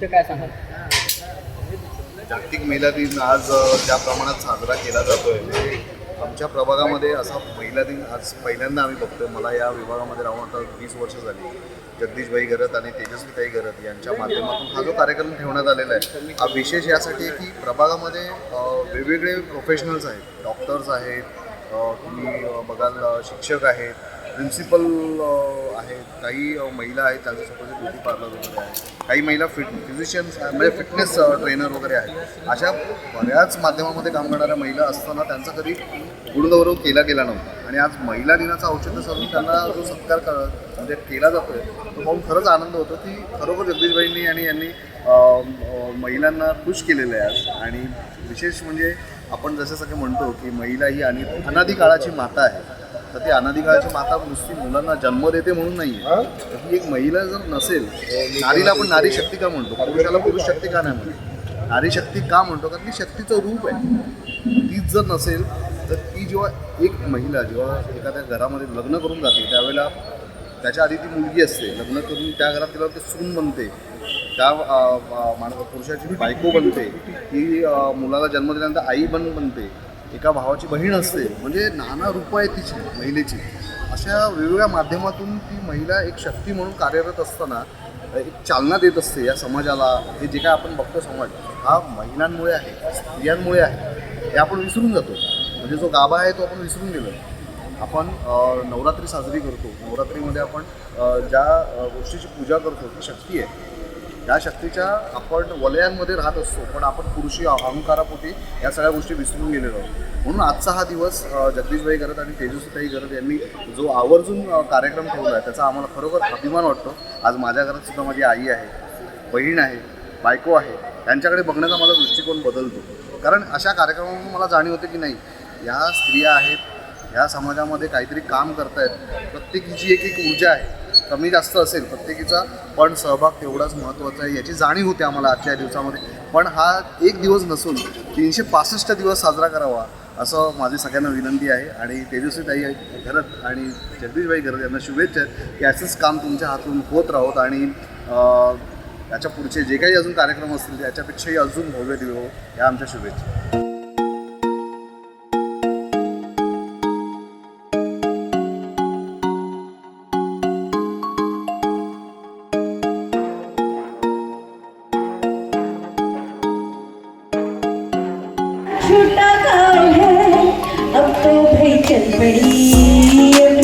निमित्त काय सांगाल? जागतिक महिला दिन आज ज्या प्रमाणात साजरा केला जातोय आमच्या प्रभागामध्ये असा महिला दिन आज पहिल्यांदा आम्ही बघतोय. मला या विभागामध्ये राहून आता वीस वर्ष झाली. जगदीशभाई गरत आणि तेजस्वीताई गरत यांच्या माध्यमातून हा जो कार्यक्रम ठेवण्यात आलेला आहे हा विशेष यासाठी आहे की प्रभागामध्ये वेगवेगळे प्रोफेशनल्स आहेत. डॉक्टर्स आहेत तुम्ही बघाल शिक्षक आहेत. प्रिन्सिपल आहेत काही महिला आहेत त्यांचं स्वतःचे ब्युटी पार्लर वगैरे आहे. काही महिला फिट फिजिशियन्स म्हणजे फिटनेस ट्रेनर वगैरे आहेत. अशा बऱ्याच माध्यमामध्ये काम करणाऱ्या महिला असताना त्यांचा कधी गुणगौरव केला गेला नव्हता. आणि आज महिला दिनाचं औषध साधून त्यांना जो सत्कार कर म्हणजे केला जातोय तो पाहून खरंच आनंद होतो की खरोखर जगदीशबाईंनी आणि यांनी महिलांना खुश केलेलं आहे आज. आणि विशेष म्हणजे आपण जसं सगळं म्हणतो की महिला ही आणि अनादी काळाची माता आहे. तर ती अनादी काळाची माता नुसती मुलांना जन्म देते म्हणून नाही आहे तर ही एक महिला जर नसेल नारीला आपण नारी शक्ती का म्हणतो? पुरुषाला पुरुष शक्ती का नाही म्हणतो? नारी शक्ती का म्हणतो? कारण ती शक्तीचं रूप आहे. तीच जर नसेल तर ती जेव्हा एक महिला जेव्हा एखाद्या घरामध्ये लग्न करून जाते त्यावेळेला त्याच्या आधी ती मुलगी असते. लग्न करून त्या घरात तिला ते सून बनते. त्या अ, अ, माण पुरुषाची बायको बनते. ती मुलाला जन्म दिल्यानंतर आई बन बनते. एका भावाची बहीण असते. म्हणजे नाना रूप आहे तिची महिलेची. अशा वेगवेगळ्या माध्यमातून ती महिला एक शक्ती म्हणून कार्यरत असताना एक चालना देत असते या समाजाला. हे जे काय आपण बघतो समाज हा महिलांमुळे आहे स्त्रियांमुळे आहे. हे आपण विसरून जातो. म्हणजे जो गाभा आहे तो आपण विसरून गेलो. आपण नवरात्री साजरी करतो. नवरात्रीमध्ये आपण ज्या गोष्टीची पूजा करतो ती शक्ती आहे. त्या शक्तीच्या आपण वलयांमध्ये राहत असतो पण आपण पुरुषी अहंकारापोटी या सगळ्या गोष्टी विसरून गेलेलो आहोत. म्हणून आजचा हा दिवस जगदीशभाई गरत आणि तेजस्वीताई गरत यांनी जो आवर्जून कार्यक्रम ठेवला आहे त्याचा आम्हाला खरोखर अभिमान वाटतो. आज माझ्या घरात सुद्धा माझी आई आहे बहीण आहे बायको आहे त्यांच्याकडे बघण्याचा माझा दृष्टिकोन बदलतो. कारण अशा कार्यक्रमातून मला जाणीव होते की नाही ह्या स्त्रिया आहेत ह्या समाजामध्ये काहीतरी काम करतायत प्रत्येकीची एक एक ऊर्जा आहे. कमी जास्त असेल प्रत्येकीचा पण सहभाग तेवढाच महत्त्वाचा आहे याची जाणीव होते आम्हाला आजच्या दिवसामध्ये. पण हा एक दिवस नसून तीनशे पासष्ट दिवस साजरा करावा असं माझी सगळ्यांना विनंती आहे. आणि तेजस्वीताई घरत आणि जगदीशबाई घरत यांना शुभेच्छा. की असंच काम तुमच्या हातून होत राहोत आणि याच्या पुढचे जे काही अजून कार्यक्रम असतील त्याच्यापेक्षाही अजून भव्य दिवो या आमच्या शुभेच्छा. छुटा है अब तो भाई चल पड़ी